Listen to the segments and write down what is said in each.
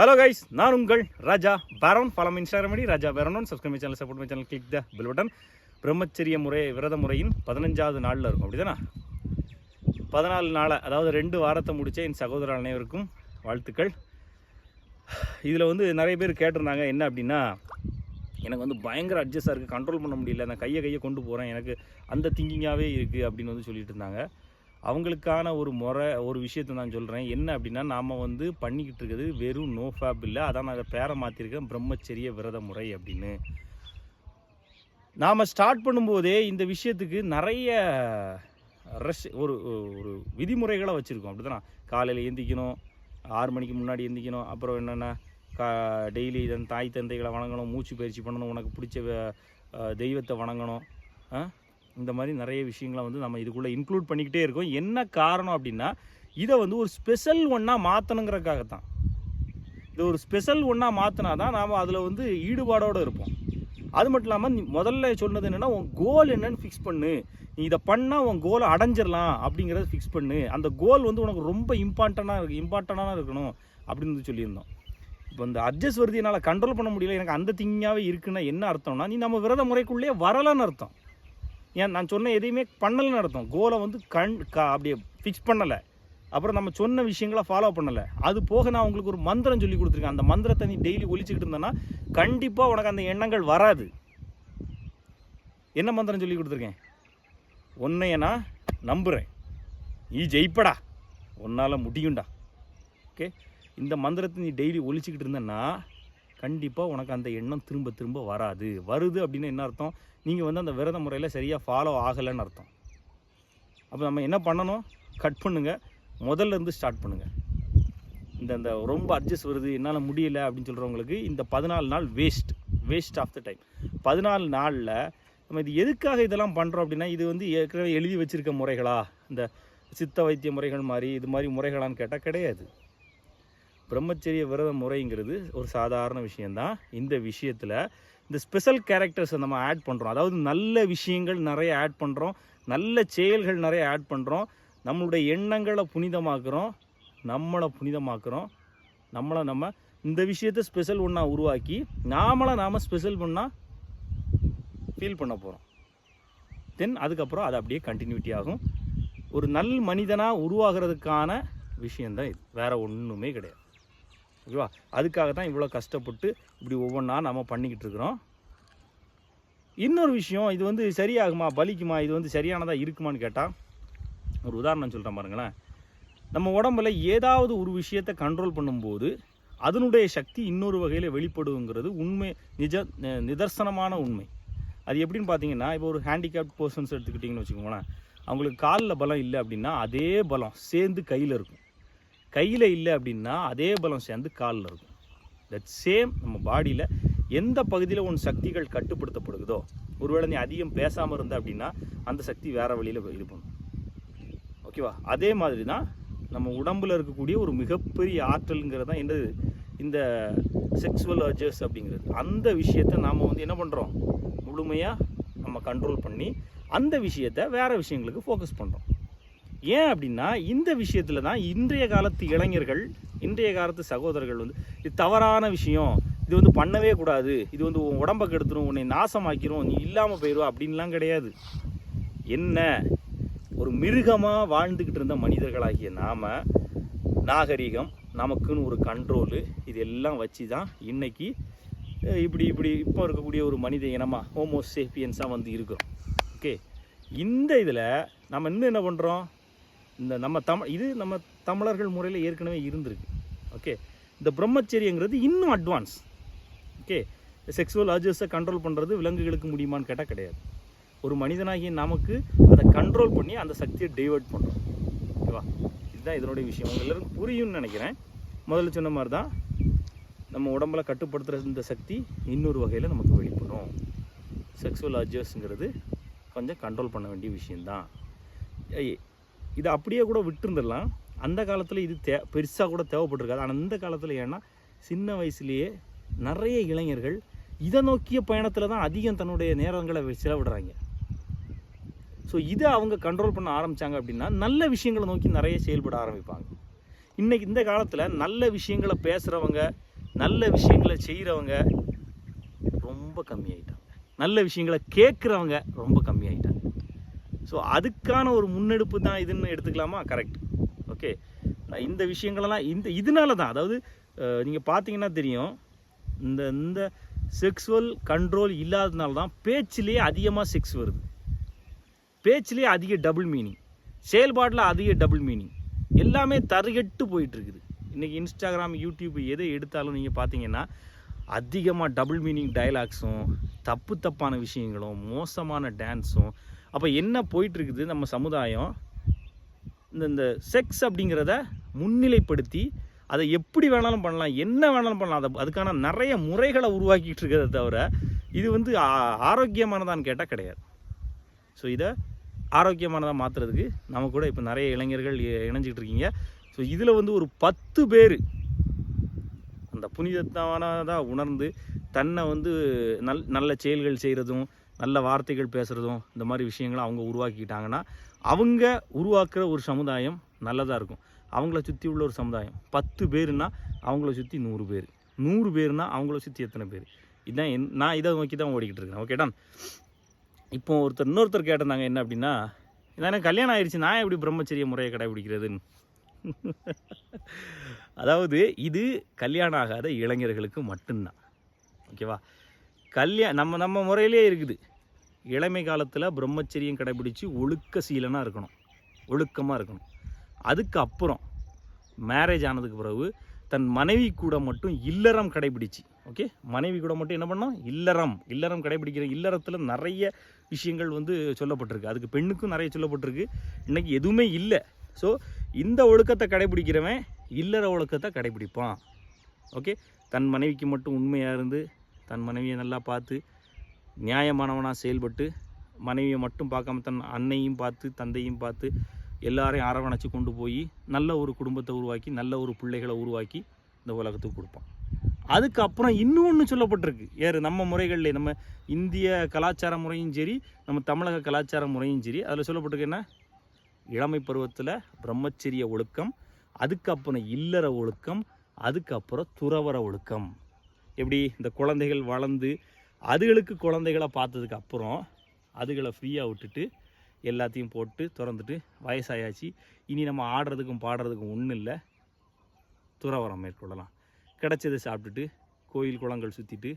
Hello guys நான் உங்கள் ராஜா பேரன். ஃபாலோ இன்ஸ்டாகிராம் அடி Raja பேரோன். Subscribe channel support my channel click the bell button பிரம்மச்சரிய முறை விரத முறையின் பதினஞ்சாவது நாளில் இருக்கும். அப்படிதானா? பதினாலு நாளை அதாவது ரெண்டு வாரத்தை முடிச்ச என் சகோதர அனைவருக்கும் வாழ்த்துக்கள். இதில் வந்து நிறைய பேர் கேட்டிருந்தாங்க என்ன அப்படின்னா எனக்கு வந்து பயங்கர அட்ஜஸ்டாக இருக்குது கண்ட்ரோல் பண்ண முடியல. நான் கையை கையை கொண்டு போகிறேன் எனக்கு அந்த திங்கிங்காகவே இருக்குது அப்படின்னு வந்து சொல்லிட்டு இருந்தாங்க. அவங்களுக்கான ஒரு முறை ஒரு விஷயத்தை நான் சொல்கிறேன் என்ன அப்படின்னா நாம் வந்து பண்ணிக்கிட்டு இருக்கிறது வெறும் நோ ஃபேப் இல்லை. அதான் நான் அதை பேரை மாற்றிருக்கேன் பிரம்மச்சரிய விரத முறை அப்படின்னு. நாம் ஸ்டார்ட் பண்ணும்போதே இந்த விஷயத்துக்கு நிறைய ரஷ் ஒரு ஒரு விதிமுறைகளை வச்சுருக்கோம். அப்படி தானே காலையில் எந்திக்கணும் ஆறு மணிக்கு முன்னாடி எந்திக்கணும். அப்புறம் என்னென்ன கா டெய்லி இதன் தாய் தந்தைகளை வணங்கணும் மூச்சு பயிற்சி பண்ணணும். உனக்கு பிடிச்ச தெய்வத்தை வணங்கணும். ஆ? இந்த மாதிரி நிறைய விஷயங்களை வந்து நம்ம இதுக்குள்ளே இன்க்ளூட் பண்ணிக்கிட்டே இருக்கோம். என்ன காரணம் அப்படின்னா இதை வந்து ஒரு ஸ்பெஷல் ஒன்றா மாற்றணுங்கிறதுக்காகத்தான் இது ஒரு ஸ்பெஷல் ஒன்றா மாற்றினா தான் நாம் அதில் வந்து ஈடுபாடோடு இருப்போம். அது மட்டும் இல்லாமல் நீ முதல்ல சொன்னது என்னென்னா உன் கோல் என்னன்னு ஃபிக்ஸ் பண்ணு. நீ இதை பண்ணால் உன் கோலை அடைஞ்சிடலாம் அப்படிங்கிறத ஃபிக்ஸ் பண்ணு. அந்த கோல் வந்து உனக்கு ரொம்ப இம்பார்ட்டண்ட்டாக இருக்கு இம்பார்ட்டண்ட்டாக இருக்கணும் அப்படின்னு வந்து சொல்லியிருந்தோம். இப்போ இந்த அட்ஜஸ்ட் வருது என்னால் கண்ட்ரோல் பண்ண முடியல எனக்கு அந்த திங்காகவே இருக்குன்னா என்ன அர்த்தம்னா நீ நம்ம விரத முறைக்குள்ளேயே வரலன்னு அர்த்தம். ஏன் நான் சொன்ன எதையுமே பண்ணலைன்னு அர்த்தம். கோலை வந்து கண் கா அப்படியே ஃபிக்ஸ் பண்ணலை. அப்புறம் நம்ம சொன்ன விஷயங்களை ஃபாலோ பண்ணலை. அது போக நான் உங்களுக்கு ஒரு மந்திரம் சொல்லி கொடுத்துருக்கேன். அந்த மந்திரத்தை நீ டெய்லி ஒழிச்சுக்கிட்டு இருந்தேன்னா கண்டிப்பாக உனக்கு அந்த எண்ணங்கள் வராது. என்ன மந்திரம் சொல்லி கொடுத்துருக்கேன்? உன்னைய நான் நம்புகிறேன் நீ ஜெயிப்படா. உன்னால் முடியும்டா. ஓகே இந்த மந்திரத்தை நீ டெய்லி ஒழிச்சுக்கிட்டு இருந்தேன்னா கண்டிப்பாக உனக்கு அந்த எண்ணம் திரும்ப திரும்ப வராது. வருது அப்படின்னு என்ன அர்த்தம்? நீங்கள் வந்து அந்த விரத முறையில் சரியாக ஃபாலோ ஆகலைன்னு அர்த்தம். அப்போ நம்ம என்ன பண்ணணும்? கட் பண்ணுங்கள் முதல்ல இருந்து ஸ்டார்ட் பண்ணுங்கள் இந்த இந்த ரொம்ப அட்ஜஸ்ட் வருது என்னால் முடியல அப்படின்னு சொல்கிறவங்களுக்கு இந்த பதினாலு நாள் waste waste of the time பதினாலு நாளில் நம்ம இது எதுக்காக இதெல்லாம் பண்ணுறோம் அப்படின்னா இது வந்து ஏற்கனவே எழுதி வச்சுருக்க முறைகளா? இந்த சித்த வைத்திய முறைகள் மாதிரி இது மாதிரி முறைகளான்னு கேட்டால் கிடையாது. பிரம்மச்சரிய விரத முறைங்கிறது ஒரு சாதாரண விஷயந்தான் இந்த விஷயத்தில் இந்த ஸ்பெஷல் கேரக்டர்ஸை நம்ம ஆட் பண்ணுறோம் அதாவது நல்ல விஷயங்கள் நிறைய ஆட் பண்ணுறோம் நல்ல செயல்கள் நிறைய ஆட் பண்ணுறோம் நம்மளுடைய எண்ணங்களை புனிதமாக்குறோம். நம்மளை புனிதமாக்குறோம். நம்மளை நம்ம இந்த விஷயத்தை ஸ்பெஷல் ஒன்றா உருவாக்கி நாமளை நாம் ஸ்பெஷல் பண்ணால் ஃபீல் பண்ண போகிறோம் தென் அதுக்கப்புறம் அது அப்படியே கண்டினியூட்டி ஆகும். ஒரு நல் மனிதனாக உருவாகிறதுக்கான விஷயந்தான் இது. வேறு ஒன்றுமே கிடையாது. ஓகேவா? அதுக்காக தான் இவ்வளோ கஷ்டப்பட்டு இப்படி ஒவ்வொன்றா நம்ம பண்ணிக்கிட்டு இருக்கிறோம். இன்னொரு விஷயம் இது வந்து சரியாகுமா பலிக்குமா இது வந்து சரியானதாக இருக்குமான்னு கேட்டால் ஒரு உதாரணம் சொல்கிறேன் பாருங்களேன். நம்ம உடம்புல ஏதாவது ஒரு விஷயத்தை கண்ட்ரோல் பண்ணும்போது அதனுடைய சக்தி இன்னொரு வகையில் வெளிப்படுங்கிறது உண்மை நிஜ நிதர்சனமான உண்மை. அது எப்படின்னு பார்த்தீங்கன்னா இப்போ ஒரு ஹேண்டிகேப்ட் பர்சன்ஸ் எடுத்துக்கிட்டிங்கன்னு வச்சுக்கோங்களேன். அவங்களுக்கு காலில் பலம் இல்லை அப்படின்னா அதே பலம் சேர்ந்து கையில் இருக்கும். கையில் இல்லை அப்படின்னா அதே பலம் சேர்ந்து காலில் இருக்கும். தட் சேம் நம்ம பாடியில் எந்த பகுதியில் உன் சக்திகள் கட்டுப்படுத்தப்படுதோ ஒருவேளை நீ அதிகம் பேசாமல் இருந்த அப்படின்னா அந்த சக்தி வேறு வழியில் இது பண்ணும் ஓகேவா அதே மாதிரி தான் நம்ம உடம்பில் இருக்கக்கூடிய ஒரு மிகப்பெரிய ஆற்றலுங்கிறது தான் என்னது? இந்த செக்ஸுவல் அர்ஜஸ் அப்படிங்கிறது. அந்த விஷயத்தை நாம் வந்து என்ன பண்ணுறோம் முழுமையாக நம்ம கண்ட்ரோல் பண்ணி அந்த விஷயத்தை வேறு விஷயங்களுக்கு ஃபோக்கஸ் பண்ணுறோம் ஏன் அப்படின்னா இந்த விஷயத்தில் தான் இன்றைய காலத்து இளைஞர்கள் இன்றைய காலத்து சகோதரர்கள் வந்து இது தவறான விஷயம். இது வந்து பண்ணவே கூடாது. இது வந்து உன் உடம்பை கெடுத்துரும் உன்னை நாசமாக்கிரும் நீ இல்லாமல் போயிடுவா அப்படின்லாம் கிடையாது. என்ன? ஒரு மிருகமாக வாழ்ந்துக்கிட்டு இருந்த மனிதர்களாகிய நாம் நாகரிகம் நமக்குன்னு ஒரு கண்ட்ரோலு இது எல்லாம் வச்சு தான் இன்றைக்கி இப்படி இப்படி இப்போ இருக்கக்கூடிய ஒரு மனித இனமாக ஹோமோசேப்பியன்ஸாக வந்து இருக்கிறோம். ஓகே இந்த இதில் நம்ம இன்னும் என்ன பண்ணுறோம் இந்த நம்ம தமிழ் இது நம்ம தமிழர்கள் முறையில் ஏற்கனவே இருந்திருக்கு. ஓகே இந்த பிரம்மச்சரியங்கிறது இன்னும் அட்வான்ஸ் ஓகே செக்ஸுவல் அர்ஜஸை கண்ட்ரோல் பண்ணுறது விலங்குகளுக்கு முடியுமான்னு கேட்டால் கிடையாது. ஒரு மனிதனாகிய நமக்கு அதை கண்ட்ரோல் பண்ணி அந்த சக்தியை டைவெர்ட் பண்ணுறோம் ஓகேவா இதுதான் இதனுடைய விஷயம். எல்லோரும் எல்லாருக்கும் புரியும்னு நினைக்கிறேன். முதல்ல சொன்ன மாதிரி தான் நம்ம உடம்புல கட்டுப்படுத்துகிற இந்த சக்தி இன்னொரு வகையில் நமக்கு வெளிப்படும். செக்ஸுவல் அர்ஜஸ்ங்கிறது கொஞ்சம் கண்ட்ரோல் பண்ண வேண்டிய விஷயந்தான் இதை அப்படியே கூட விட்டுருந்துடலாம். அந்த காலத்தில் இது தே பெருசாக கூட தேவைப்பட்டிருக்காது. ஆனால் இந்த காலத்தில் ஏன்னா சின்ன வயசுலேயே நிறைய இளைஞர்கள் இதை நோக்கிய பயணத்தில் தான் அதிகம் தன்னுடைய நேரங்களை செலவிடுறாங்க. ஸோ இதை அவங்க கண்ட்ரோல் பண்ண ஆரம்பித்தாங்க அப்படின்னா நல்ல விஷயங்களை நோக்கி நிறைய செயல்பட ஆரம்பிப்பாங்க. இன்றைக்கி இந்த காலத்தில் நல்ல விஷயங்களை பேசுகிறவங்க நல்ல விஷயங்களை செய்கிறவங்க ரொம்ப கம்மியாயிட்டாங்க. நல்ல விஷயங்களை கேட்குறவங்க ரொம்ப கம்மியாயிட்டாங்க. ஸோ அதுக்கான ஒரு முன்னெடுப்பு தான் இதுன்னு எடுத்துக்கலாமா? கரெக்ட் ஓகே இந்த விஷயங்களெல்லாம் இந்த இதனால தான் அதாவது நீங்கள் பார்த்தீங்கன்னா தெரியும் இந்த இந்த செக்ஸுவல் கண்ட்ரோல் இல்லாததுனால தான் பேச்சிலேயே அதிகமாக செக்ஸ் வருது. பேச்சிலேயே அதிக டபுள் மீனிங் செயல்பாட்டில் அதிக டபுள் மீனிங் எல்லாமே தருகெட்டு போயிட்டுருக்குது. இன்றைக்கி இன்ஸ்டாகிராம் யூடியூப் எதை எடுத்தாலும் நீங்கள் பார்த்தீங்கன்னா அதிகமாக டபுள் மீனிங் டைலாக்ஸும் தப்பு தப்பான விஷயங்களும் மோசமான டான்ஸும் அப்போ என்ன போயிட்டுருக்குது நம்ம சமுதாயம்? இந்த இந்த செக்ஸ் அப்படிங்கிறத முன்னிலைப்படுத்தி அதை எப்படி வேணாலும் பண்ணலாம் என்ன வேணாலும் பண்ணலாம் அதை அதுக்கான நிறைய முறைகளை உருவாக்கிட்டு இருக்கிறத தவிர இது வந்து ஆ- ஆரோக்கியமானதான்னு கேட்டால் கிடையாது. ஸோ இதை ஆரோக்கியமானதாக மாற்றுறதுக்கு நம்ம கூட இப்போ நிறைய இளைஞர்கள் இ- இருக்கீங்க ஸோ இதில் வந்து ஒரு பத்து பேர் அந்த புனிதத்தானதாக உணர்ந்து தன்னை வந்து நல் நல்ல செயல்கள் செய்கிறதும் நல்ல வார்த்தைகள் பேசுகிறதும் இந்த மாதிரி விஷயங்களை அவங்க உருவாக்கிக்கிட்டாங்கன்னா அவங்க உருவாக்குற ஒரு சமுதாயம் நல்லதாக இருக்கும். அவங்கள சுற்றி உள்ள ஒரு சமுதாயம். பத்து பேருனா அவங்கள சுற்றி நூறு பேர். நூறு பேர்னா அவங்கள சுற்றி எத்தனை பேர்? இதுதான் என் நான் இதை நோக்கி தான் ஓடிக்கிட்டு இருக்கேன் ஓகேடா இப்போ ஒருத்தர் இன்னொருத்தர் கேட்டிருந்தாங்க என்ன அப்படின்னா "இதான் எனக்கு கல்யாணம் ஆயிடுச்சு நான் எப்படி பிரம்மச்சரிய முறையை கடைபிடிக்கிறதுன்னு? அதாவது இது கல்யாணம் ஆகாத இளைஞர்களுக்கு மட்டும்தான். ஓகேவா கல்யாணம் நம்ம நம்ம முறையிலே இருக்குது. இளமை காலத்தில் பிரம்மச்சரியம் கடைபிடிச்சு ஒழுக்க சீலனாக இருக்கணும். ஒழுக்கமாக இருக்கணும். அதுக்கப்புறம் மேரேஜ் ஆனதுக்கு பிறகு தன் மனைவி கூட மட்டும் இல்லறம் கடைபிடிச்சு ஓகே மனைவி கூட மட்டும் என்ன பண்ணோம் இல்லறம். இல்லறம் கடைபிடிக்கிற இல்லறத்தில் நிறைய விஷயங்கள் வந்து சொல்லப்பட்டிருக்கு. அதுக்கு பெண்ணுக்கும் நிறைய சொல்லப்பட்டிருக்கு. இன்றைக்கி எதுவுமே இல்லை. ஸோ இந்த ஒழுக்கத்தை கடைபிடிக்கிறவன் இல்லற ஒழுக்கத்தை கடைபிடிப்பான் ஓகே தன் மனைவிக்கு மட்டும் உண்மையாக இருந்து தன் மனைவியை நல்லா பார்த்து நியாயமானவனாக செயல்பட்டு மனைவியை மட்டும் பார்க்காம தன் அன்னையும் பார்த்து தந்தையும் பார்த்து எல்லாரையும் அரவணைச்சு கொண்டு போய் நல்ல ஒரு குடும்பத்தை உருவாக்கி நல்ல ஒரு பிள்ளைகளை உருவாக்கி இந்த உலகத்துக்கு கொடுப்பான். அதுக்கப்புறம் இன்னொன்று சொல்லப்பட்டிருக்கு. ஏறு நம்ம முறைகளில் நம்ம இந்திய கலாச்சார முறையும் சரி நம்ம தமிழக கலாச்சார முறையும் சரி அதில் சொல்லப்பட்டிருக்கு என்ன? இளமை பருவத்தில் பிரம்மச்சரிய ஒழுக்கம் அதுக்கப்புறம் இல்லற ஒழுக்கம் அதுக்கப்புறம் துறவர ஒழுக்கம். எப்படி? இந்த குழந்தைகள் வளர்ந்து அதுகளுக்கு குழந்தைகளை பார்த்ததுக்கு அப்புறம் அதுகளை ஃப்ரீயாக விட்டுட்டு எல்லாத்தையும் போட்டு திறந்துட்டு வயசாயாச்சு. இனி நம்ம ஆடுறதுக்கும் பாடுறதுக்கும் ஒன்றும் இல்லை. துறவரம் மேற்கொள்ளலாம். கிடைச்சதை சாப்பிட்டுட்டு கோயில் குளங்கள் சுற்றிட்டு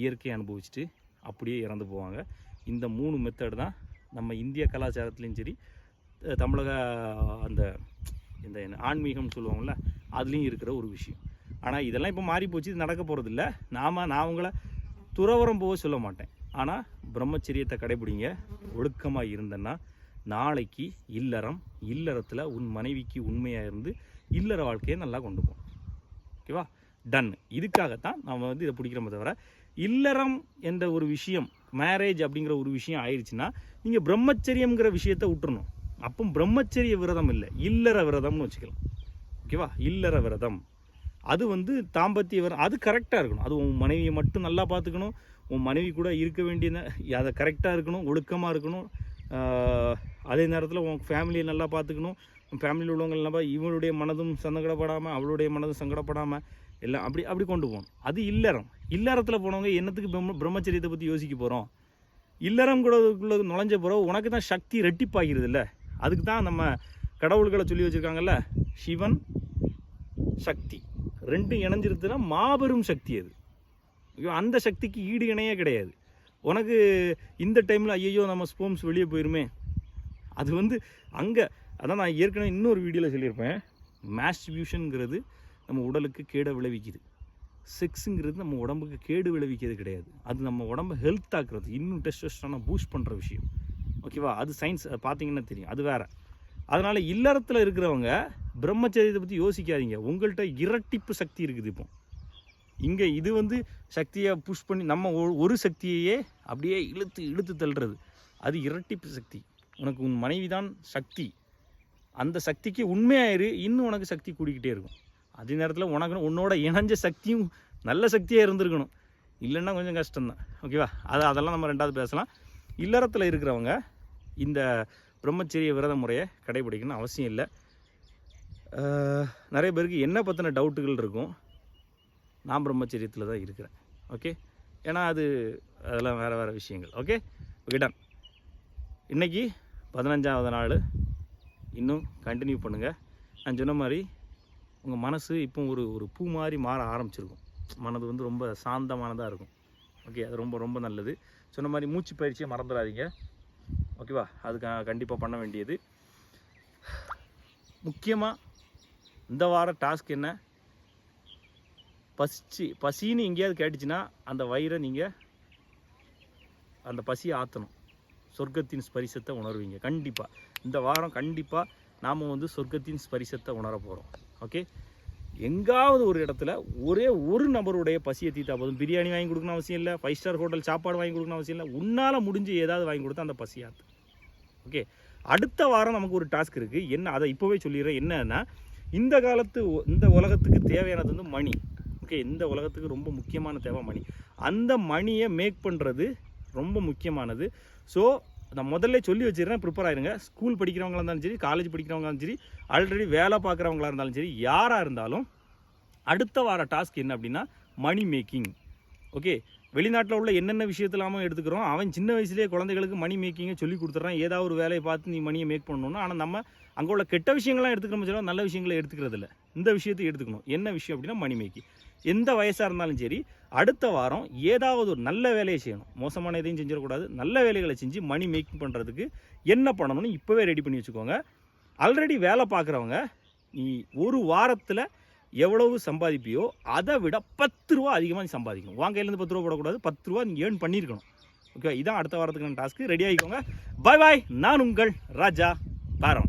இயற்கையை அனுபவிச்சுட்டு அப்படியே இறந்து போவாங்க. இந்த மூணு மெத்தடு தான் நம்ம இந்திய கலாச்சாரத்துலேயும் சரி தமிழக அந்த இந்த என்ன ஆன்மீகம்னு சொல்லுவாங்கள்ல அதுலேயும் இருக்கிற ஒரு விஷயம். ஆனால் இதெல்லாம் இப்போ மாறி போச்சு இது நடக்க போகிறதில்ல நாம நான் உங்களை துறவரம் போக சொல்ல மாட்டேன். ஆனால் பிரம்மச்சரியத்தை கடைபிடிங்க. ஒழுக்கமாக இருந்தேன்னா நாளைக்கு இல்லறம் இல்லறத்தில் உன் மனைவிக்கு உண்மையாக இருந்து இல்லற வாழ்க்கையை நல்லா கொண்டு போகணும் ஓகேவா டன் இதுக்காகத்தான் நம்ம வந்து இதை பிடிக்கிறோமே தவிர இல்லறம் என்ற ஒரு விஷயம் மேரேஜ் அப்படிங்கிற ஒரு விஷயம் ஆயிடுச்சுன்னா நீங்கள் பிரம்மச்சரியம்ங்கிற விஷயத்த விட்டுறணும். அப்போ பிரம்மச்சரிய விரதம் இல்லை. இல்லற விரதம்னு வச்சுக்கலாம். ஓகேவா இல்லற விரதம். அது வந்து தாம்பத்திய வர அது கரெக்டாக இருக்கணும். அது உன் மனைவியை மட்டும் நல்லா பார்த்துக்கணும். உன் மனைவி கூட இருக்க வேண்டிய அதை கரெக்டாக இருக்கணும் ஒழுக்கமாக இருக்கணும். அதே நேரத்தில் உன் ஃபேமிலியை நல்லா பார்த்துக்கணும். உன் ஃபேமிலியில் உள்ளவங்க நல்லா இவனுடைய இவளுடைய மனதும் சங்கடப்படாமல் அவளுடைய மனதும் சங்கடப்படாமல் எல்லாம் அப்படி அப்படி கொண்டு போகணும். அது இல்லறம். இல்லறத்தில் போனவங்க என்னத்துக்கு பிரம்ம பிரம்மச்சரியத்தை பற்றி யோசிக்க போகிறோம் இல்லறம் கூட நுழைஞ்ச பிறகு உனக்கு தான் சக்தி ரெட்டிப்பாகிறது இல்லை அதுக்கு தான் நம்ம கடவுள்களை சொல்லி வச்சுருக்காங்கல்ல சிவன் சக்தி. ரெண்டும் இணைஞ்சிருச்சுன்னா மாபெரும் சக்தி அது. ஐயோ அந்த சக்திக்கு ஈடு இணையே கிடையாது. உனக்கு இந்த டைமில் ஐயோ நம்ம ஸ்போம்ஸ் வெளியே போயிருமே. அது வந்து அங்கே அதான் நான் ஏற்கனவே இன்னொரு வீடியோவில் சொல்லியிருப்பேன். மேஸ்டிபியூஷனுங்கிறது நம்ம உடலுக்கு கேடை விளைவிக்குது. செக்ஸுங்கிறது நம்ம உடம்புக்கு கேடு விளைவிக்கிறது கிடையாது. அது நம்ம உடம்பை ஹெல்த் ஆக்குறது. இன்னும் டெஸ்டோஸ்டரான பூஸ்ட் பண்ணுற விஷயம். ஓகேவா அது சயின்ஸ் பார்த்தீங்கன்னா தெரியும். அது வேறு. அதனால் இல்லறத்தில் இருக்கிறவங்க பிரம்மச்சரியத்தை பற்றி யோசிக்காதீங்க. உங்கள்கிட்ட இரட்டிப்பு சக்தி இருக்குது இப்போ. இங்கே இது வந்து சக்தியை புஷ் பண்ணி நம்ம ஒ- ஒரு சக்தியையே அப்படியே இழுத்து இழுத்து தள்ளுறது. அது இரட்டிப்பு சக்தி. உனக்கு உன் மனைவி தான் சக்தி. அந்த சக்திக்கு உண்மையாயிரு. இன்னும் உனக்கு சக்தி கூடிக்கிட்டே இருக்கும். அதே நேரத்தில் உனக்கு உன்னோட இணைஞ்ச சக்தியும் நல்ல சக்தியாக இருந்திருக்கணும். இல்லைன்னா கொஞ்சம் கஷ்டம்தான். ஓகேவா? அது அதெல்லாம் நம்ம ரெண்டாவது பேசலாம். இல்லறத்தில் இருக்கிறவங்க இந்த பிரம்மச்சரிய விரத முறையை கடைபிடிக்கணும் அவசியம் இல்லை. நிறைய பேருக்கு என்ன பற்றின டவுட்டுகள் இருக்கும். நான் பிரம்மச்சரியத்தில் தான் இருக்கிறேன். ஓகே? ஏன்னா அது அதெல்லாம் வேறு வேறு விஷயங்கள். ஓகே? ஓகே டன் இன்றைக்கி பதினஞ்சாவது நாள். இன்னும் கண்டினியூ பண்ணுங்கள் நான் சொன்ன மாதிரி உங்கள் மனசு இப்போ ஒரு ஒரு பூ மாதிரி மாற ஆரம்பிச்சிருக்கும். மனது வந்து ரொம்ப சாந்தமானதாக இருக்கும். ஓகே? அது ரொம்ப ரொம்ப நல்லது. சொன்ன மாதிரி மூச்சு பயிற்சியை மறந்துடாதீங்க. ஓகேவா? அது கண்டிப்பாக பண்ண வேண்டியது. முக்கியமாக இந்த வார டாஸ்க் என்ன? பசிச்சு பசின்னு எங்கேயாவது கேட்டுச்சுன்னா அந்த வயிறை நீங்கள் அந்த பசியை ஆற்றணும் சொர்க்கத்தின் ஸ்பரிசத்தை உணர்வீங்க. கண்டிப்பாக இந்த வாரம் கண்டிப்பாக நாம் வந்து சொர்க்கத்தின் ஸ்பரிசத்தை உணர போகிறோம் ஓகே? எங்காவது ஒரு இடத்துல ஒரே ஒரு நபருடைய பசியை தீத்தா போதும். பிரியாணி வாங்கி கொடுக்கணும் அவசியம் இல்லை. ஃபைவ் ஸ்டார் ஹோட்டல் சாப்பாடு வாங்கி கொடுக்கணும் அவசியம் இல்லை. உன்னால் முடிஞ்சு ஏதாவது வாங்கி கொடுத்தா அந்த பசியாத்து ஓகே அடுத்த வாரம் நமக்கு ஒரு டாஸ்க் இருக்குது என்ன அதை இப்போவே சொல்லிடுறேன். என்னன்னா இந்த காலத்து இந்த உலகத்துக்கு தேவையானது வந்து மணி ஓகே இந்த உலகத்துக்கு ரொம்ப முக்கியமான தேவை மணி அந்த மணியை மேக் பண்ணுறது ரொம்ப முக்கியமானது. ஸோ நான் முதல்ல சொல்லி வச்சுருந்தேன் ப்ரிப்பேர் ஆயிருங்க. ஸ்கூல் படிக்கிறவங்களா இருந்தாலும் சரி காலேஜ் படிக்கிறவங்களா இருந்தாலும் சரி ஆல்ரெடி வேலை பார்க்குறவங்களா இருந்தாலும் சரி யாராக இருந்தாலும் அடுத்த வார டாஸ்க் என்ன அப்படின்னா மணி மேக்கிங் ஓகே வெளிநாட்டில் உள்ள என்னென்ன விஷயத்தெல்லாமோ எடுத்துக்கிறோம். அவன் சின்ன வயசுலேயே குழந்தைகளுக்கு மணி மேக்கிங்கை சொல்லி கொடுத்துட்றான். ஏதாவது ஒரு வேலையை பார்த்து நீ மணியை மேக் பண்ணணும்னா ஆனால் நம்ம அங்கே உள்ள கெட்ட விஷயங்கள்லாம் எடுத்துக்கிறோம் சொல்ல நல்ல விஷயங்களை எடுத்துக்கிறதில்ல. இந்த விஷயத்தை எடுத்துக்கணும். என்ன விஷயம் அப்படின்னா மணி மேக்கிங் எந்த வயசாக இருந்தாலும் சரி அடுத்த வாரம் ஏதாவது ஒரு நல்ல வேலையை செய்யணும். மோசமான எதையும் செஞ்சிடக்கூடாது. நல்ல வேலைகளை செஞ்சு மணி மேக்கிங் பண்ணுறதுக்கு என்ன பண்ணணும்னு இப்போவே ரெடி பண்ணி வச்சுக்கோங்க. ஆல்ரெடி வேலை பார்க்குறவங்க நீ ஒரு வாரத்தில் எவ்வளவு சம்பாதிப்பியோ அதை விட பத்து ரூபா அதிகமாக நீ சம்பாதிக்கணும். உன் கையிலேருந்து பத்து ரூபா போடக்கூடாது. பத்து ரூபா நீ ஏர்ன் பண்ணியிருக்கணும். ஓகே இதான் அடுத்த வாரத்துக்கான டாஸ்க்கு ரெடி ஆகிக்கோங்க. பாய் பாய் நான் உங்கள் ராஜா பாரம்